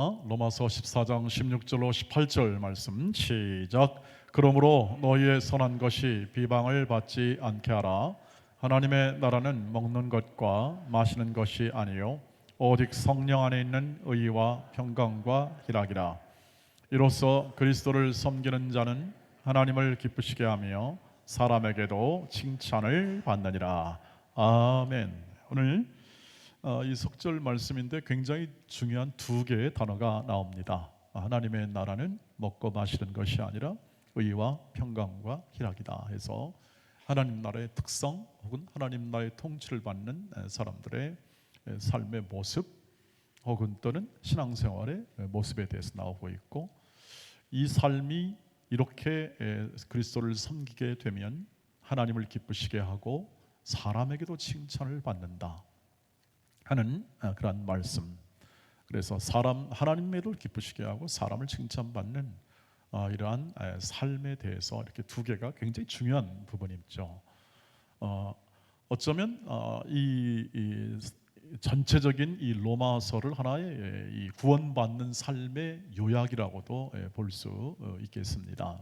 로마서 14장 16절로 18절 말씀 시작. 그러므로 너희의 선한 것이 비방을 받지 않게 하라. 하나님의 나라는 먹는 것과 마시는 것이 아니요 오직 성령 안에 있는 의와 평강과 희락이라. 이로써 그리스도를 섬기는 자는 하나님을 기쁘시게 하며 사람에게도 칭찬을 받느니라. 아멘. 오늘 어, 이 석절 말씀인데 굉장히 중요한 두 개의 단어가 나옵니다. 하나님의 나라는 먹고 마시는 것이 아니라 의와 평강과 희락이다 해서 하나님 나라의 특성 혹은 하나님 나라의 통치를 받는 사람들의 삶의 모습 혹은 또는 신앙생활의 모습에 대해서 나오고 있고 이 삶이 이렇게 그리스도를 섬기게 되면 하나님을 기쁘시게 하고 사람에게도 칭찬을 받는다 하는 아, 그러한 말씀. 그래서 사람 하나님에도 기쁘시게 하고 사람을 칭찬받는 어, 이러한 에, 삶에 대해서 이렇게 두 개가 굉장히 중요한 부분이죠. 어, 어쩌면 어, 이, 이 전체적인 이 로마서를 하나의 예, 이 구원받는 삶의 요약이라고도 예, 볼수 있겠습니다.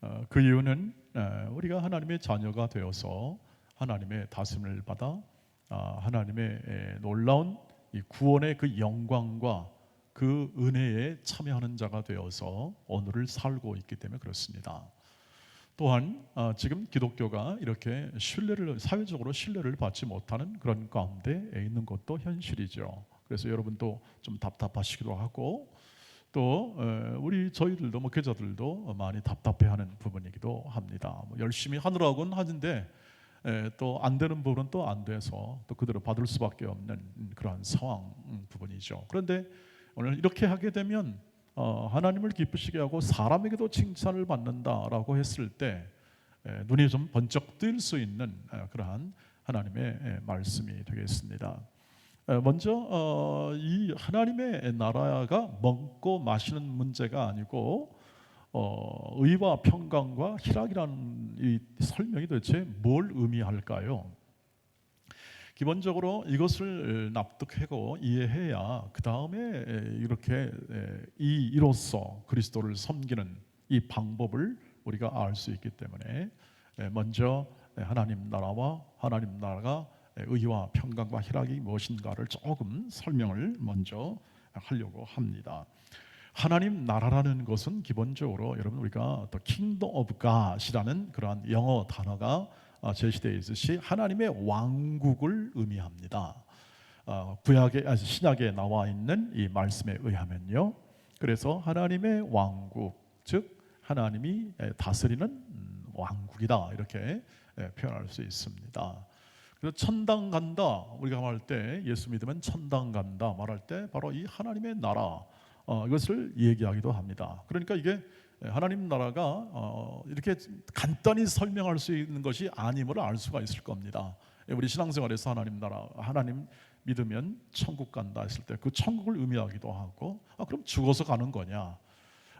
어, 그 이유는 에, 우리가 하나님의 자녀가 되어서 하나님의 다스림을 받아 아, 하나님의 에, 놀라운 이 구원의 그 영광과 그 은혜에 참여하는 자가 되어서 오늘을 살고 있기 때문에 그렇습니다. 또한 아, 지금 기독교가 이렇게 신뢰를 사회적으로 신뢰를 받지 못하는 그런 가운데 있는 것도 현실이죠. 그래서 여러분도 좀 답답하시기도 하고 또 에, 우리 저희들도 목회자들도 많이 답답해하는 부분이기도 합니다. 뭐 열심히 하느라고는 하는데 또 안 되는 부분은 또 안 돼서 또 그대로 받을 수밖에 없는 그러한 상황 음, 부분이죠. 그런데 오늘 이렇게 하게 되면 어, 하나님을 기쁘시게 하고 사람에게도 칭찬을 받는다라고 했을 때 에, 눈이 좀 번쩍 뜰 수 있는 에, 그러한 하나님의 에, 말씀이 되겠습니다. 에, 먼저 어, 이 하나님의 나라가 먹고 마시는 문제가 아니고 어, 의와 평강과 희락이라는 이 설명이 도대체 뭘 의미할까요? 기본적으로 이것을 납득하고 이해해야 그 다음에 이렇게 이 이로써 그리스도를 섬기는 이 방법을 우리가 알 수 있기 때문에 먼저 하나님 나라와 하나님 나라가 의와 평강과 희락이 무엇인가를 조금 설명을 먼저 하려고 합니다. 하나님 나라라는 것은 기본적으로 여러분 우리가 더 킹덤 오브 갓이라는 그러한 영어 단어가 어, 제시되어 있듯이 하나님의 왕국을 의미합니다. 어, 구약에 아 신약에 나와 있는 이 말씀에 의하면요. 그래서 하나님의 왕국 즉 하나님이 다스리는 음, 왕국이다 이렇게 표현할 수 있습니다. 그래서 천당 간다 우리가 말할 때 예수 믿으면 천당 간다 말할 때 바로 이 하나님의 나라 어, 이것을 얘기하기도 합니다. 그러니까 이게 하나님 나라가 어, 이렇게 간단히 설명할 수 있는 것이 아님을 알 수가 있을 겁니다. 우리 신앙생활에서 하나님 나라, 하나님 믿으면 천국 간다 했을 때 그 천국을 의미하기도 하고, 아, 그럼 죽어서 가는 거냐?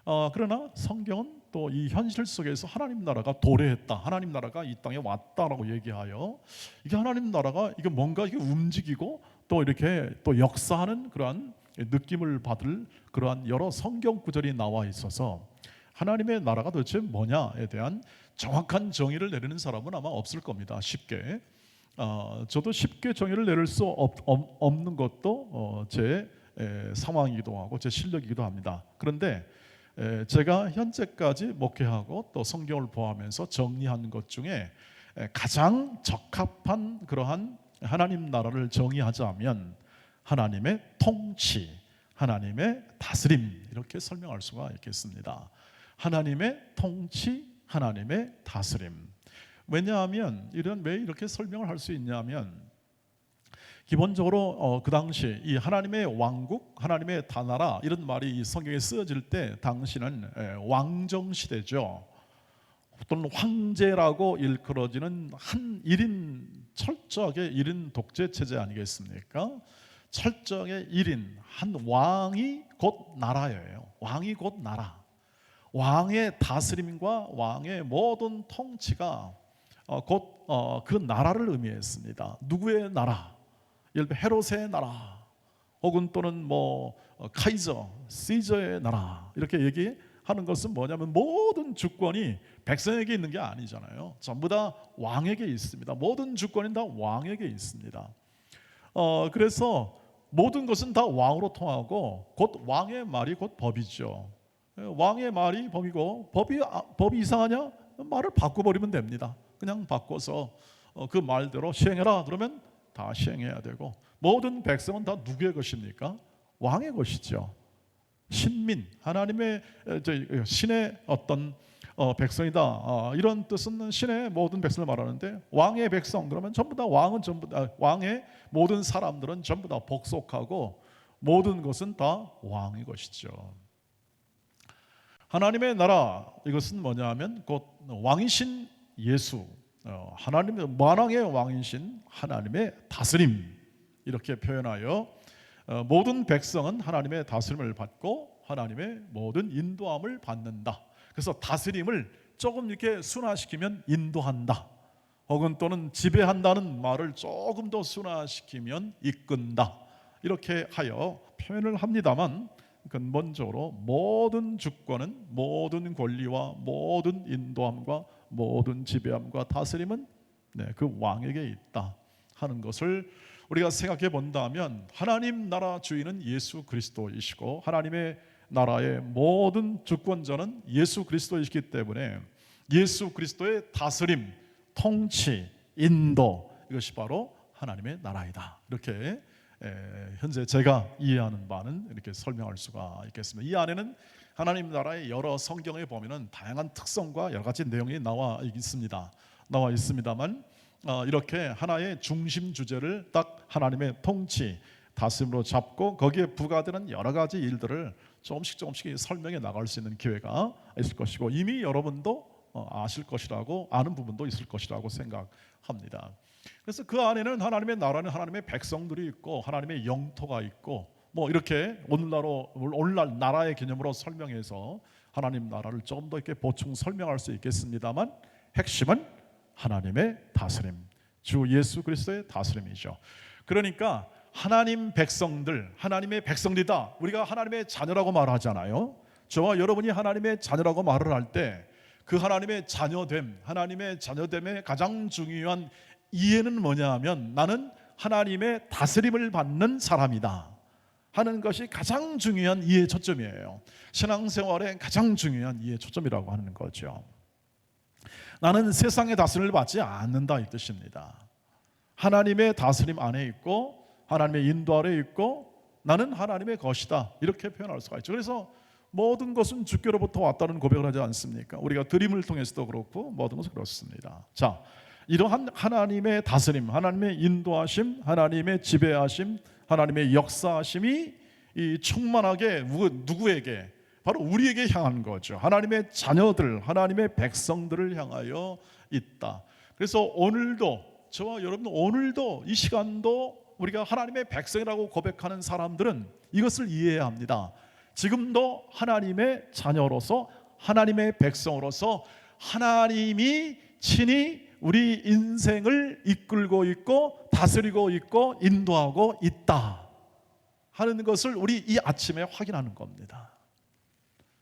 어, 그러나 성경은 또 이 현실 속에서 하나님 나라가 도래했다, 하나님 나라가 이 땅에 왔다라고 얘기하여 이게 하나님 나라가 이게 뭔가 이게 움직이고 또 이렇게 또 역사하는 그러한 느낌을 받을 그러한 여러 성경 구절이 나와 있어서 하나님의 나라가 도대체 뭐냐에 대한 정확한 정의를 내리는 사람은 아마 없을 겁니다. 쉽게. 어, 저도 쉽게 정의를 내릴 수 없, 없는 것도 어, 제 에, 상황이기도 하고 제 실력이기도 합니다. 그런데 에, 제가 현재까지 목회하고 또 성경을 보하면서 정리한 것 중에 에, 가장 적합한 그러한 하나님 나라를 정의하자면 하나님의 통치, 하나님의 다스림 이렇게 설명할 수가 있겠습니다. 하나님의 통치, 하나님의 다스림. 왜냐하면 이런 왜 이렇게 설명을 할 수 있냐면 기본적으로 어, 그 당시 이 하나님의 왕국, 하나님의 다나라 이런 말이 성경에 쓰여질 때 당시는 에, 왕정 시대죠. 또는 황제라고 일컬어지는 한 1인 철저하게 1인 독재 체제 아니겠습니까? 철저하게 1인 한 왕이 곧 나라예요. 왕이 곧 나라. 왕의 다스림과 왕의 모든 통치가 어, 곧그 어, 나라를 의미했습니다. 누구의 나라? 예를 들어 헤롯의 나라, 혹은 또는 뭐 어, 카이저, 시저의 나라 이렇게 얘기하는 것은 뭐냐면 모든 주권이 백성에게 있는 게 아니잖아요. 전부 다 왕에게 있습니다. 모든 주권이 다 왕에게 있습니다. 어, 그래서 모든 것은 다 왕으로 통하고 곧 왕의 말이 곧 법이죠. 예, 왕의 말이 법이고 법이 아, 법이 이상하냐? 말을 바꿔 버리면 됩니다. 그냥 바꿔서 어, 그 말대로 시행해라 그러면 다 시행해야 되고 모든 백성은 다 누구의 것입니까? 왕의 것이죠. 신민 하나님의 신의 어떤 어, 백성이다. 어, 이런 뜻은 신의 모든 백성을 말하는데 왕의 백성 그러면 전부 다 왕은 전부 다 왕의 모든 사람들은 전부 다 복속하고 모든 것은 다 왕의 것이죠. 하나님의 나라 이것은 뭐냐면 곧 왕이신 예수. 어, 하나님의 만왕의 왕이신 하나님의 다스림. 이렇게 표현하여 어, 모든 백성은 하나님의 다스림을 받고 하나님의 모든 인도함을 받는다. 그래서 다스림을 조금 이렇게 순화시키면 인도한다. 혹은 또는 지배한다는 말을 조금 더 순화시키면 이끈다. 이렇게 하여 표현을 합니다만 근본적으로 모든 주권은 모든 권리와 모든 인도함과 모든 지배함과 다스림은 네, 그 왕에게 있다 하는 것을 우리가 생각해 본다면 하나님 나라 주인은 예수 그리스도이시고 하나님의 나라의 모든 주권자는 예수 그리스도이시기 때문에 예수 그리스도의 다스림, 통치, 인도 이것이 바로 하나님의 나라이다. 이렇게 에, 현재 제가 이해하는 바는 이렇게 설명할 수가 있겠습니다. 이 안에는 하나님 나라의 여러 성경에 보면은 다양한 특성과 여러 가지 내용이 나와 있습니다. 나와 있습니다만 어, 이렇게 하나의 중심 주제를 딱 하나님의 통치, 다스림으로 잡고 거기에 부과되는 여러 가지 일들을 조금씩 조금씩 설명해 나갈 수 있는 기회가 있을 것이고 이미 여러분도 어, 아실 것이라고 아는 부분도 있을 것이라고 생각합니다. 그래서 그 안에는 하나님의 나라는 하나님의 백성들이 있고 하나님의 영토가 있고 뭐 이렇게 오늘날로 오늘날 나라의 개념으로 설명해서 하나님 나라를 조금 더 이렇게 보충 설명할 수 있겠습니다만 핵심은 하나님의 다스림, 주 예수 그리스도의 다스림이죠. 그러니까 하나님 백성들, 하나님의 백성들이다. 우리가 하나님의 자녀라고 말하잖아요. 저와 여러분이 하나님의 자녀라고 말을 할 때 그 하나님의 자녀됨, 하나님의 자녀됨의 가장 중요한 이해는 뭐냐 하면 나는 하나님의 다스림을 받는 사람이다. 하는 것이 가장 중요한 이해 초점이에요. 신앙생활의 가장 중요한 이해 초점이라고 하는 거죠. 나는 세상의 다스림을 받지 않는다 이 뜻입니다. 하나님의 다스림 안에 있고 하나님의 인도 아래 있고 나는 하나님의 것이다 이렇게 표현할 수가 있죠. 그래서 모든 것은 주께로부터 왔다는 고백을 하지 않습니까? 우리가 드림을 통해서도 그렇고 모든 것은 그렇습니다. 자, 이러한 하나님의 다스림, 하나님의 인도하심, 하나님의 지배하심, 하나님의 역사하심이 이 충만하게 누구에게 바로 우리에게 향한 거죠. 하나님의 자녀들, 하나님의 백성들을 향하여 있다. 그래서 오늘도 저와 여러분 오늘도 이 시간도 우리가 하나님의 백성이라고 고백하는 사람들은 이것을 이해해야 합니다. 지금도 하나님의 자녀로서 하나님의 백성으로서 하나님이 친히 우리 인생을 이끌고 있고 다스리고 있고 인도하고 있다 하는 것을 우리 이 아침에 확인하는 겁니다.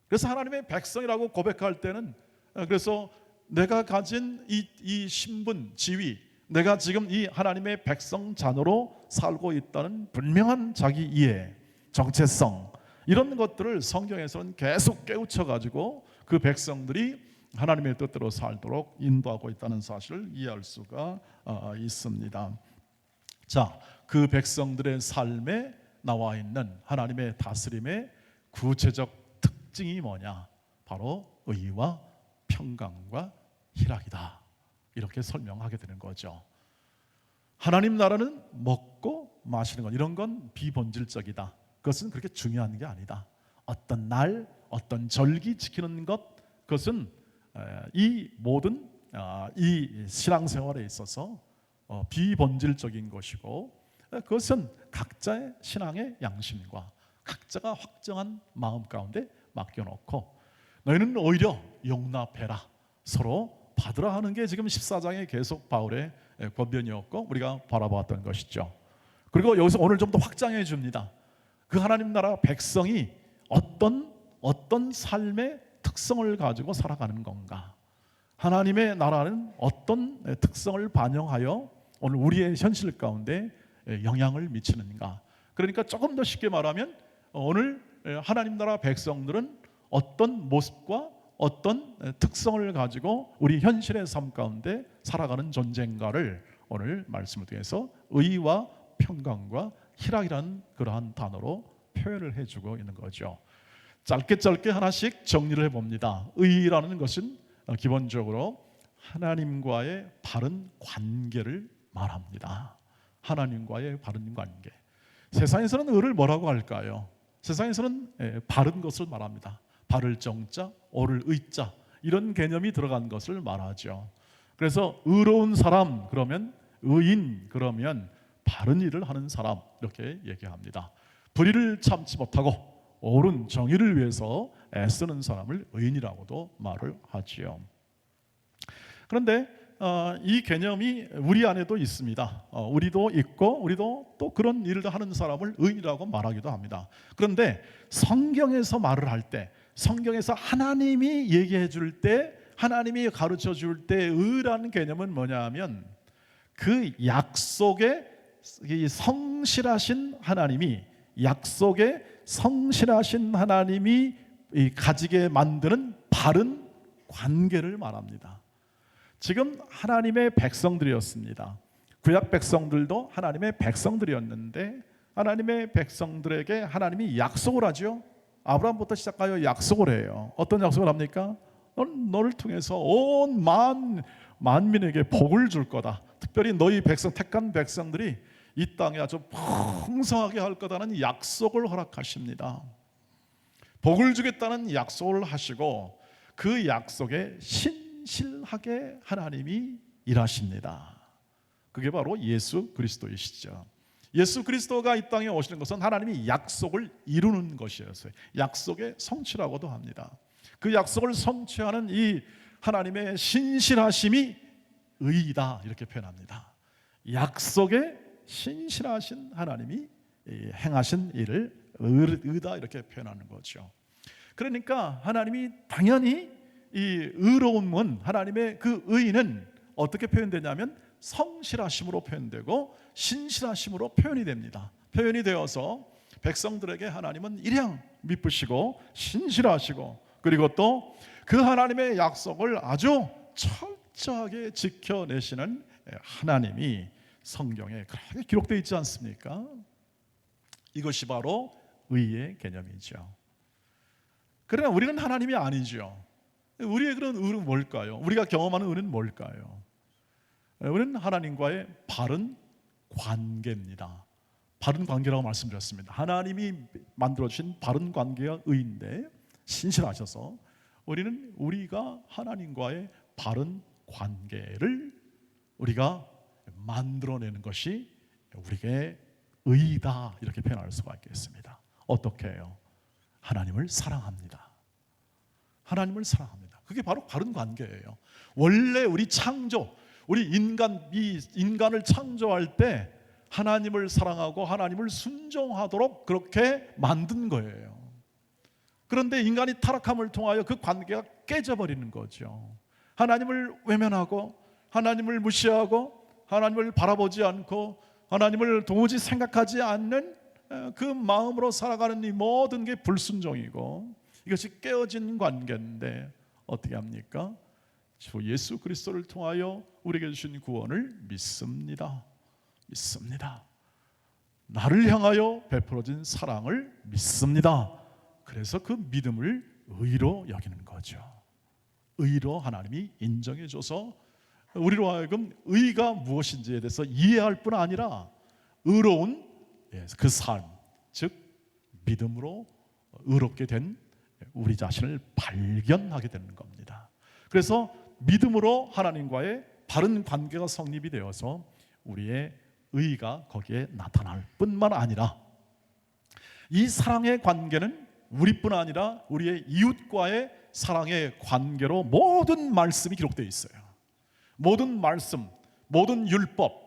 그래서 하나님의 백성이라고 고백할 때는 그래서 내가 가진 이, 이 신분, 지위, 내가 지금 이 하나님의 백성 자녀로 살고 있다는 분명한 자기 이해, 정체성 이런 것들을 성경에서는 계속 깨우쳐 가지고 그 백성들이 하나님의 뜻대로 살도록 인도하고 있다는 사실을 이해할 수가 어, 있습니다. 자, 그 백성들의 삶에 나와 있는 하나님의 다스림의 구체적 특징이 뭐냐? 바로 의와 평강과 희락이다. 이렇게 설명하게 되는 거죠. 하나님 나라는 먹고 마시는 것 이런 건 비본질적이다. 그것은 그렇게 중요한 게 아니다. 어떤 날, 어떤 절기 지키는 것 그것은 이 모든 아, 이 신앙생활에 있어서 어, 비본질적인 것이고 그것은 각자의 신앙의 양심과 각자가 확정한 마음 가운데 맡겨놓고 너희는 오히려 용납해라 서로 받으라 하는 게 지금 14장에 계속 바울의 권변이었고 우리가 바라보았던 것이죠. 그리고 여기서 오늘 좀 더 확장해 줍니다. 그 하나님 나라 백성이 어떤 어떤 삶의 특성을 가지고 살아가는 건가? 하나님의 나라는 어떤 특성을 반영하여 오늘 우리의 현실 가운데 영향을 미치는가? 그러니까 조금 더 쉽게 말하면 오늘 하나님 나라 백성들은 어떤 모습과 어떤 특성을 가지고 우리 현실의 삶 가운데 살아가는 존재인가를 오늘 말씀을 통해서 의와 평강과 희락이라는 그러한 단어로 표현을 해주고 있는 거죠. 짧게 짧게 하나씩 정리를 해봅니다. 의라는 것은 기본적으로 하나님과의 바른 관계를 말합니다. 하나님과의 바른 관계. 세상에서는 의를 뭐라고 할까요? 세상에서는 예, 바른 것을 말합니다. 바를 정자, 옳을 의자 이런 개념이 들어간 것을 말하죠. 그래서 의로운 사람 그러면 의인 그러면 바른 일을 하는 사람 이렇게 얘기합니다. 불의를 참지 못하고 옳은 정의를 위해서 애쓰는 사람을 의인이라고도 말을 하지요. 그런데 어, 이 개념이 우리 안에도 있습니다. 어, 우리도 있고 우리도 또 그런 일을 하는 사람을 의인이라고 말하기도 합니다. 그런데 성경에서 말을 할 때, 성경에서 하나님이 얘기해 줄 때, 하나님이 가르쳐 줄 때 의라는 개념은 뭐냐 하면 그 약속에 이 성실하신 하나님이 약속에 성실하신 하나님이 가지게 만드는 바른 관계를 말합니다. 지금 하나님의 백성들이었습니다. 구약 백성들도 하나님의 백성들이었는데 하나님의 백성들에게 하나님이 약속을 하죠. 아브라함부터 시작하여 약속을 해요. 어떤 약속을 합니까? 넌 너를 통해서 온 만 만민에게 복을 줄 거다. 특별히 너희 백성 택한 백성들이 이 땅에 아주 풍성하게 할 거다는 약속을 허락하십니다. 복을 주겠다는 약속을 하시고 그 약속에 신실하게 하나님이 일하십니다. 그게 바로 예수 그리스도이시죠. 예수 그리스도가 이 땅에 오시는 것은 하나님이 약속을 이루는 것이었어요. 약속의 성취라고도 합니다. 그 약속을 성취하는 이 하나님의 신실하심이 의이다 이렇게 표현합니다. 약속의 신실하신 하나님이 행하신 일을 의다 이렇게 표현하는 거죠. 그러니까 하나님이 당연히 이 의로움은 하나님의 그 의는 어떻게 표현되냐면 성실하심으로 표현되고 신실하심으로 표현이 됩니다. 표현이 되어서 백성들에게 하나님은 일양 미쁘시고 신실하시고 그리고 또 그 하나님의 약속을 아주 철저하게 지켜내시는 하나님이 성경에 그렇게 기록되어 있지 않습니까? 이것이 바로 의의 개념이죠. 그러나 우리는 하나님이 아니죠. 우리의 그런 의는 뭘까요? 우리가 경험하는 의는 뭘까요? 우리는 하나님과의 바른 관계입니다. 바른 관계라고 말씀드렸습니다. 하나님이 만들어 주신 바른 관계가 의인데 신실하셔서 우리는 우리가 하나님과의 바른 관계를 우리가 만들어내는 것이 우리에게 의다 이렇게 표현할 수가 있겠습니다. 어떻게 해요? 하나님을 사랑합니다. 하나님을 사랑합니다. 그게 바로 바른 관계예요. 원래 우리 창조, 우리 인간 이 인간을 창조할 때 하나님을 사랑하고 하나님을 순종하도록 그렇게 만든 거예요. 그런데 인간이 타락함을 통하여 그 관계가 깨져버리는 거죠. 하나님을 외면하고 하나님을 무시하고 하나님을 바라보지 않고 하나님을 도무지 생각하지 않는 그 마음으로 살아가는 이 모든 게 불순종이고 이것이 깨어진 관계인데 어떻게 합니까? 주 예수 그리스도를 통하여 우리에게 주신 구원을 믿습니다. 믿습니다. 나를 향하여 베풀어진 사랑을 믿습니다. 그래서 그 믿음을 의로 여기는 거죠. 의로 하나님이 인정해 줘서 우리로 하여금 의가 무엇인지에 대해서 이해할 뿐 아니라 의로운 예, 그 삶, 즉 믿음으로 의롭게 된 우리 자신을 발견하게 되는 겁니다. 그래서 믿음으로 하나님과의 바른 관계가 성립이 되어서 우리의 의가 거기에 나타날 뿐만 아니라 이 사랑의 관계는 우리뿐 아니라 우리의 이웃과의 사랑의 관계로 모든 말씀이 기록되어 있어요. 모든 말씀, 모든 율법,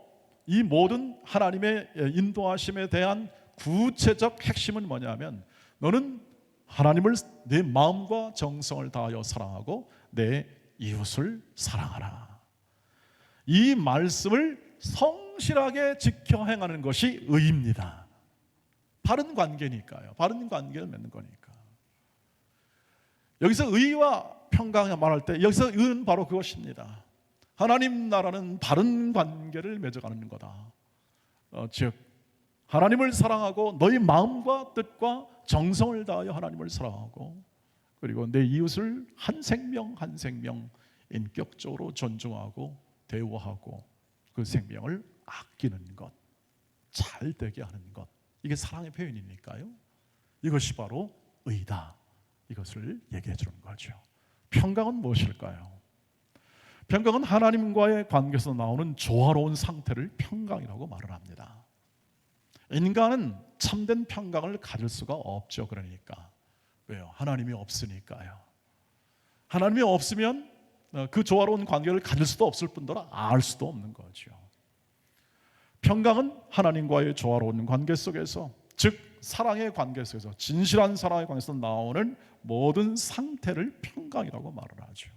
이 모든 하나님의 인도하심에 대한 구체적 핵심은 뭐냐면 너는 하나님을 내 마음과 정성을 다하여 사랑하고 내 이웃을 사랑하라. 이 말씀을 성실하게 지켜 행하는 것이 의입니다. 바른 관계니까요. 바른 관계를 맺는 거니까. 여기서 의와 평강을 말할 때 여기서 의는 바로 그것입니다. 하나님 나라는 바른 관계를 맺어가는 거다. 어, 즉 하나님을 사랑하고 너희 마음과 뜻과 정성을 다하여 하나님을 사랑하고 그리고 내 이웃을 한 생명 한 생명 인격적으로 존중하고 대우하고 그 생명을 아끼는 것, 잘 되게 하는 것 이게 사랑의 표현이니까요. 이것이 바로 의다. 이것을 얘기해 주는 거죠. 평강은 무엇일까요? 평강은 하나님과의 관계에서 나오는 조화로운 상태를 평강이라고 말을 합니다. 인간은 참된 평강을 가질 수가 없죠. 그러니까 왜요? 하나님이 없으니까요. 하나님이 없으면 어, 그 조화로운 관계를 가질 수도 없을 뿐더러 알 수도 없는 거죠. 평강은 하나님과의 조화로운 관계 속에서 즉 사랑의 관계 속에서 진실한 사랑의 관계에서 나오는 모든 상태를 평강이라고 말을 하죠.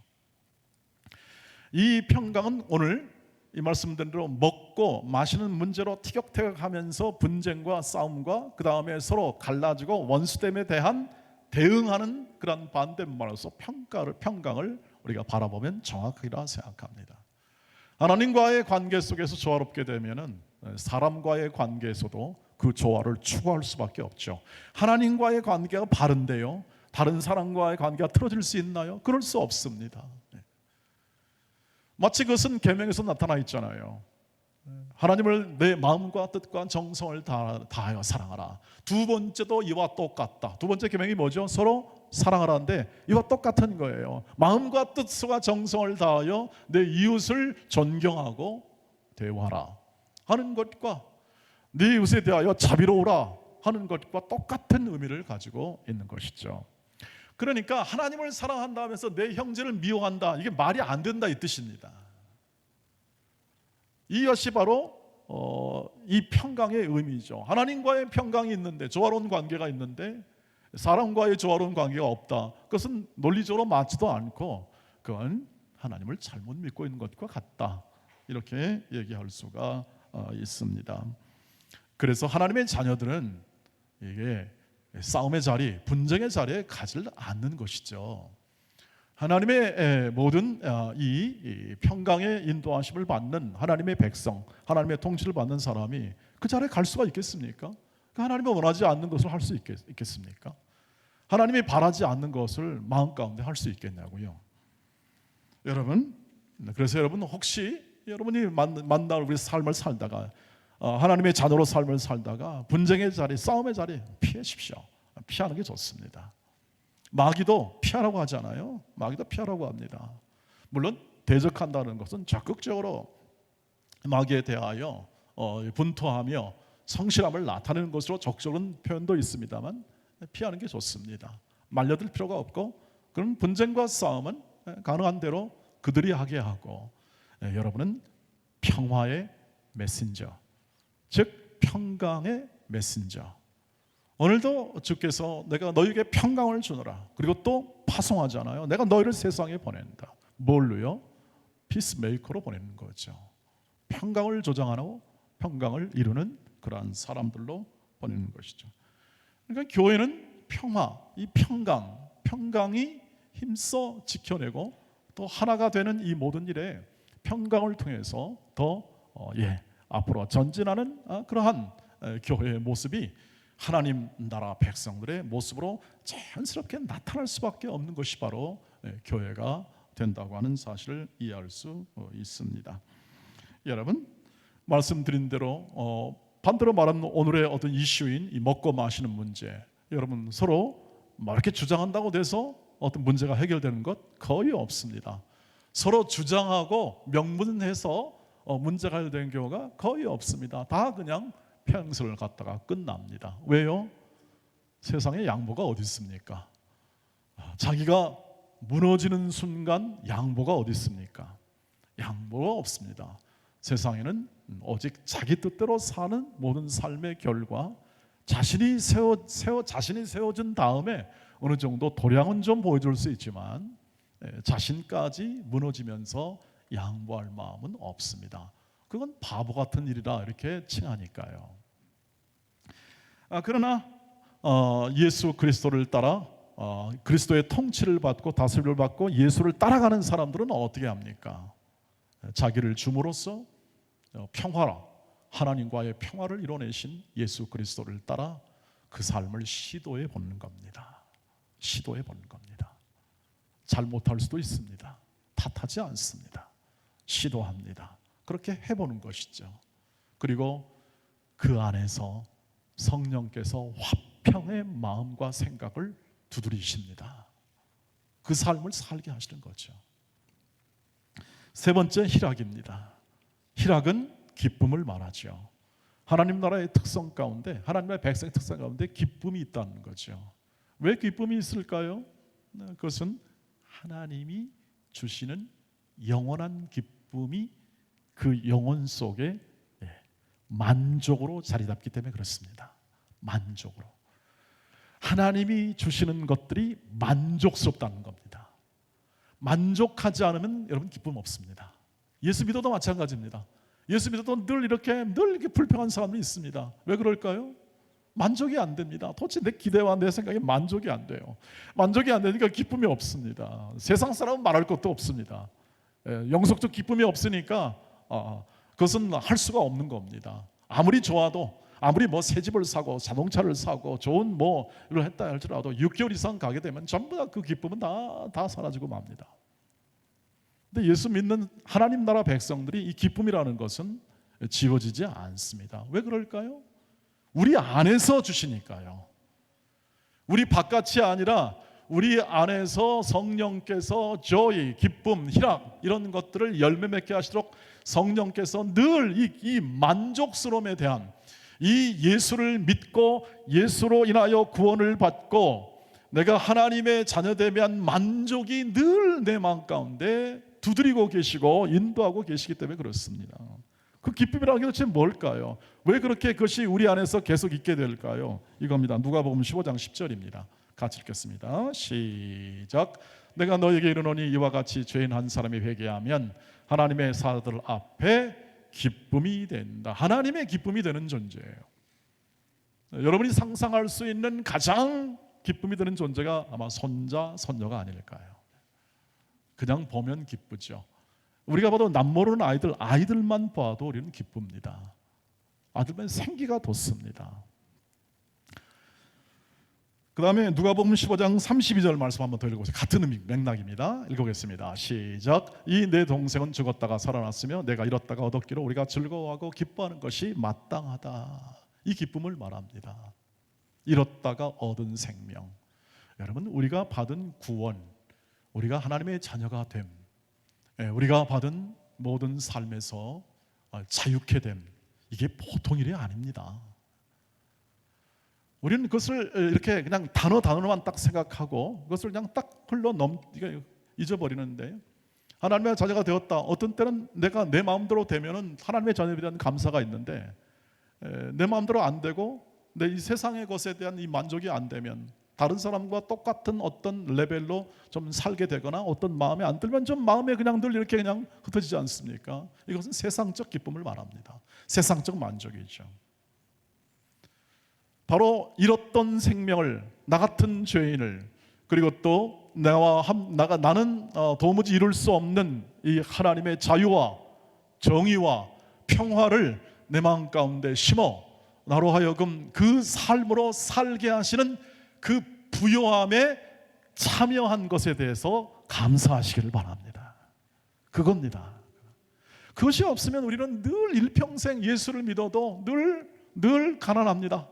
이 평강은 오늘 이 말씀드린 대로 먹고 마시는 문제로 티격태격하면서 분쟁과 싸움과 그 다음에 서로 갈라지고 원수됨에 대한 대응하는 그런 반대말로서 평가를 평강을 우리가 바라보면 정확하리라 생각합니다. 하나님과의 관계 속에서 조화롭게 되면은 사람과의 관계에서도 그 조화를 추구할 수밖에 없죠. 하나님과의 관계가 바른데요. 다른 사람과의 관계가 틀어질 수 있나요? 그럴 수 없습니다. 네. 마치 그것은 계명에서 나타나 있잖아요. 하나님을 내 마음과 뜻과 정성을 다, 다하여 사랑하라. 두 번째도 이와 똑같다. 두 번째 계명이 뭐죠? 서로 사랑하라는데 이와 똑같은 거예요. 마음과 뜻과 정성을 다하여 내 이웃을 존경하고 대우하라 하는 것과 네 이웃에 대하여 자비로우라 하는 것과 똑같은 의미를 가지고 있는 것이죠. 그러니까 하나님을 사랑한다 하면서 내 형제를 미워한다 이게 말이 안 된다 이 뜻입니다. 이것이 바로 어, 이 평강의 의미죠. 하나님과의 평강이 있는데 조화로운 관계가 있는데 사람과의 조화로운 관계가 없다. 그것은 논리적으로 맞지도 않고 그건 하나님을 잘못 믿고 있는 것과 같다. 이렇게 얘기할 수가 어, 있습니다. 그래서 하나님의 자녀들은 이게 싸움의 자리, 분쟁의 자리에 가지 않는 것이죠. 하나님의 모든 아, 이 평강의 인도하심을 받는 하나님의 백성, 하나님의 통치를 받는 사람이 그 자리에 갈 수가 있겠습니까? 그 하나님이 원하지 않는 것을 할 수 있겠습니까? 하나님이 바라지 않는 것을 마음 가운데 할 수 있겠냐고요. 여러분, 그래서 여러분 혹시 여러분이 만날 우리 삶을 살다가 어, 하나님의 자녀로 삶을 살다가 분쟁의 자리, 싸움의 자리 피하십시오. 피하는 게 좋습니다. 마귀도 피하라고 하잖아요. 마귀도 피하라고 합니다. 물론 대적한다는 것은 적극적으로 마귀에 대하여 어, 분투하며 성실함을 나타내는 것으로 적절한 표현도 있습니다만 피하는 게 좋습니다. 말려들 필요가 없고 그런 분쟁과 싸움은 가능한 대로 그들이 하게 하고 예, 여러분은 평화의 메신저 즉 평강의 메신저. 오늘도 주께서 내가 너에게 평강을 주노라. 그리고 또 파송하잖아요. 내가 너희를 세상에 보낸다. 뭘로요? 피스메이커로 보내는 거죠. 평강을 조장하고 평강을 이루는 그러한 사람들로 보내는 것이죠. 그러니까 교회는 평화, 이 평강, 평강이 힘써 지켜내고 또 하나가 되는 이 모든 일에 평강을 통해서 더 어, 예, 앞으로 전진하는 어, 그러한 교회의 모습이 하나님 나라 백성들의 모습으로 자연스럽게 나타날 수밖에 없는 것이 바로 교회가 된다고 하는 사실을 이해할 수 어, 있습니다. 여러분 말씀드린 대로 어, 반대로 말하는 오늘의 어떤 이슈인 이 먹고 마시는 문제, 여러분 서로 막 이렇게 주장한다고 돼서 어떤 문제가 해결되는 것 거의 없습니다. 서로 주장하고 명분해서 어, 문제가 해결되는 경우가 거의 없습니다. 다 그냥 평생을 갖다가 끝납니다. 왜요? 세상에 양보가 어디 있습니까? 아, 자기가 무너지는 순간 양보가 어디 있습니까? 양보가 없습니다. 세상에는 오직 자기 뜻대로 사는 모든 삶의 결과 자신이 세워 세워 자신이 세워진 다음에 어느 정도 도량은 좀 보여줄 수 있지만 예, 자신까지 무너지면서 양보할 마음은 없습니다. 그건 바보 같은 일이라 이렇게 칭하니까요. 아, 그러나 어, 예수 그리스도를 따라 어, 그리스도의 통치를 받고 다스림을 받고 예수를 따라가는 사람들은 어떻게 합니까? 자기를 줌으로써 어, 평화라 하나님과의 평화를 이뤄내신 예수 그리스도를 따라 그 삶을 시도해 보는 겁니다. 시도해 보는 겁니다. 잘못할 수도 있습니다. 탓하지 않습니다. 시도합니다. 그렇게 해보는 것이죠. 그리고 그 안에서 성령께서 화평의 마음과 생각을 두드리십니다. 그 삶을 살게 하시는 거죠. 세 번째 희락입니다. 희락은 기쁨을 말하죠. 하나님 나라의 특성 가운데 하나님의 백성의 특성 가운데 기쁨이 있다는 거죠. 왜 기쁨이 있을까요? 네, 그것은 하나님이 주시는 영원한 기쁨이 그 영혼 속에 예, 만족으로 자리 잡기 때문에 그렇습니다. 만족으로. 하나님이 주시는 것들이 만족스럽다는 겁니다. 만족하지 않으면 여러분 기쁨 없습니다. 예수 믿어도 마찬가지입니다. 예수 믿어도 늘 이렇게 늘 이렇게 불평한 사람이 있습니다. 왜 그럴까요? 만족이 안 됩니다. 도대체 내 기대와 내 생각에 만족이 안 돼요. 만족이 안 되니까 기쁨이 없습니다. 세상 사람은 말할 것도 없습니다. 예, 영속적 기쁨이 없으니까 아, 그것은 할 수가 없는 겁니다. 아무리 좋아도 아무리 뭐 새 집을 사고 자동차를 사고 좋은 뭐를 했다 할지라도 6개월 이상 가게 되면 전부 다 그 기쁨은 다, 다 사라지고 맙니다. 근데 예수 믿는 하나님 나라 백성들이 이 기쁨이라는 것은 지워지지 않습니다. 왜 그럴까요? 우리 안에서 주시니까요. 우리 바깥이 아니라 우리 안에서 성령께서 joy, 기쁨, 희락 이런 것들을 열매 맺게 하시도록 성령께서 늘이 이 만족스러움에 대한 이 예수를 믿고 예수로 인하여 구원을 받고 내가 하나님의 자녀되면 만족이 늘 내 마음 가운데 두드리고 계시고 인도하고 계시기 때문에 그렇습니다. 그 기쁨이라는 게 도대체 뭘까요? 왜 그렇게 그것이 우리 안에서 계속 있게 될까요? 이겁니다. 누가복음 15장 10절입니다. 같이 읽겠습니다. 시작. 내가 너에게 이르노니 이와 같이 죄인 한 사람이 회개하면 하나님의 사들 앞에 기쁨이 된다. 하나님의 기쁨이 되는 존재예요. 여러분이 상상할 수 있는 가장 기쁨이 되는 존재가 아마 손자, 손녀가 아닐까요? 그냥 보면 기쁘죠. 우리가 봐도 남모르는 아이들, 아이들만 봐도 우리는 기쁩니다. 아들만 생기가 돋습니다. 그 다음에 누가복음 15장 32절 말씀 한번 더 읽어보세요. 같은 의미 맥락입니다. 읽어보겠습니다. 시작. 이 내 동생은 죽었다가 살아났으며 내가 잃었다가 얻었기로 우리가 즐거워하고 기뻐하는 것이 마땅하다. 이 기쁨을 말합니다. 잃었다가 얻은 생명. 여러분 우리가 받은 구원, 우리가 하나님의 자녀가 됨, 예, 우리가 받은 모든 삶에서 자유케 됨, 이게 보통 일이 아닙니다. 우리는 그것을 이렇게 그냥 단어 단어만 딱 생각하고 그것을 그냥 딱 흘러 넘 잊어버리는데 하나님의 자녀가 되었다. 어떤 때는 내가 내 마음대로 되면은 하나님의 자녀에 대한 감사가 있는데 내 마음대로 안 되고 내 이 세상의 것에 대한 이 만족이 안 되면 다른 사람과 똑같은 어떤 레벨로 좀 살게 되거나 어떤 마음에 안 들면 좀 마음에 그냥 늘 이렇게 그냥 흩어지지 않습니까? 이것은 세상적 기쁨을 말합니다. 세상적 만족이죠. 바로 잃었던 생명을 나 같은 죄인을 그리고 또 나와 함, 나가 나는 어, 도무지 이룰 수 없는 이 하나님의 자유와 정의와 평화를 내 마음 가운데 심어 나로 하여금 그 삶으로 살게 하시는 그 부요함에 참여한 것에 대해서 감사하시기를 바랍니다. 그겁니다. 그것이 없으면 우리는 늘 일평생 예수를 믿어도 늘, 늘 가난합니다.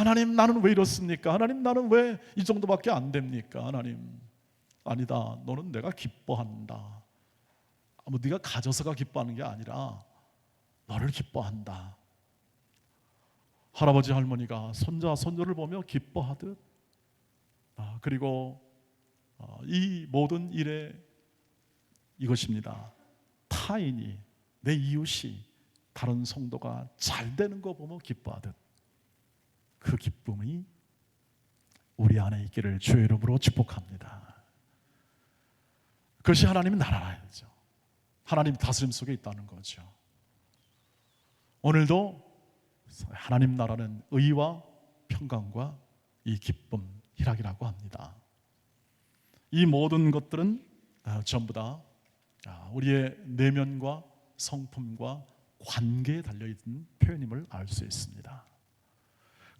하나님 나는 왜 이렇습니까? 하나님 나는 왜 이 정도밖에 안 됩니까? 하나님 아니다. 너는 내가 기뻐한다. 뭐 네가 가져서가 기뻐하는 게 아니라 너를 기뻐한다. 할아버지 할머니가 손자 손녀를 보며 기뻐하듯 아, 그리고 어, 이 모든 일에 이것입니다. 타인이 내 이웃이 다른 성도가 잘 되는 거 보며 기뻐하듯 그 기쁨이 우리 안에 있기를 주의 이름으로 축복합니다. 그것이 하나님의 나라라죠. 하나님 다스림 속에 있다는 거죠. 오늘도 하나님 나라는 의와 평강과 이 기쁨, 희락이라고 합니다. 이 모든 것들은 아, 전부 다 아, 우리의 내면과 성품과 관계에 달려 있는 표현임을 알 수 있습니다.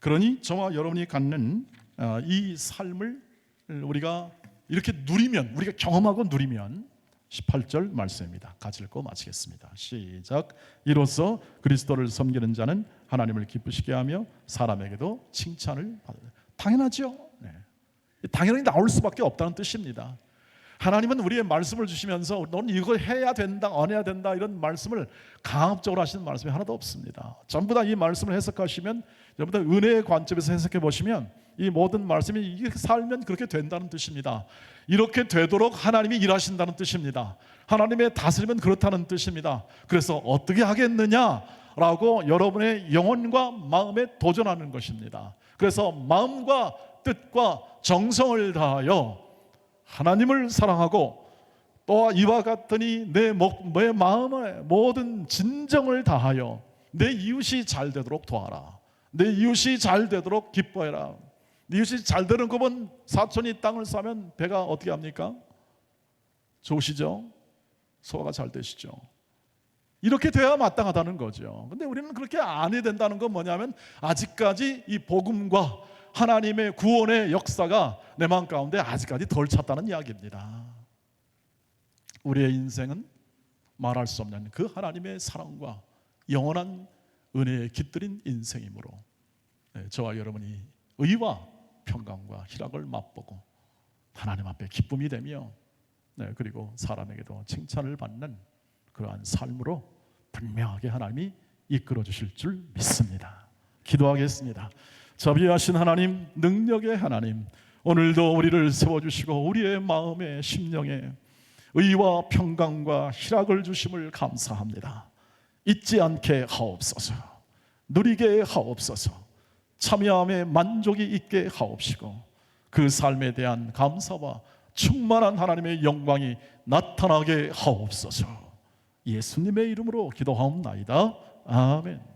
그러니 저와 여러분이 갖는 아, 이 삶을 우리가 이렇게 누리면 우리가 경험하고 누리면 18절 말씀입니다. 같이 읽고 마치겠습니다. 시작. 이로써 그리스도를 섬기는 자는 하나님을 기쁘시게 하며 사람에게도 칭찬을 받아요. 당연하죠. 네. 당연히 나올 수밖에 없다는 뜻입니다. 하나님은 우리의 말씀을 주시면서 넌 이거 해야 된다, 안 해야 된다 이런 말씀을 강압적으로 하시는 말씀이 하나도 없습니다. 전부 다 이 말씀을 해석하시면 전부 다 은혜의 관점에서 해석해 보시면 이 모든 말씀이 이렇게 살면 그렇게 된다는 뜻입니다. 이렇게 되도록 하나님이 일하신다는 뜻입니다. 하나님의 다스림은 그렇다는 뜻입니다. 그래서 어떻게 하겠느냐라고 여러분의 영혼과 마음에 도전하는 것입니다. 그래서 마음과 뜻과 정성을 다하여 하나님을 사랑하고 또 이와 같으니 내, 목, 내 마음의 모든 진정을 다하여 내 이웃이 잘 되도록 도와라. 내 이웃이 잘 되도록 기뻐해라. 내 이웃이 잘 되는 것은 사촌이 땅을 싸면 배가 어떻게 합니까? 좋으시죠? 소화가 잘 되시죠? 이렇게 돼야 마땅하다는 거죠. 근데 우리는 그렇게 안 해야 된다는 건 뭐냐면 아직까지 이 복음과 하나님의 구원의 역사가 내 마음 가운데 아직까지 덜 찼다는 이야기입니다. 우리의 인생은 말할 수 없는 그 하나님의 사랑과 영원한 은혜에 깃들인 인생이므로 네, 저와 여러분이 의와 평강과 희락을 맛보고 하나님 앞에 기쁨이 되며 네, 그리고 사람에게도 칭찬을 받는 그러한 삶으로 분명하게 하나님이 이끌어 주실 줄 믿습니다. 기도하겠습니다. 자비하신 하나님, 능력의 하나님, 오늘도 우리를 세워주시고 우리의 마음에 심령에 의와 평강과 희락을 주심을 감사합니다. 잊지 않게 하옵소서, 누리게 하옵소서, 참여함에 만족이 있게 하옵시고 그 삶에 대한 감사와 충만한 하나님의 영광이 나타나게 하옵소서. 예수님의 이름으로 기도하옵나이다. 아멘.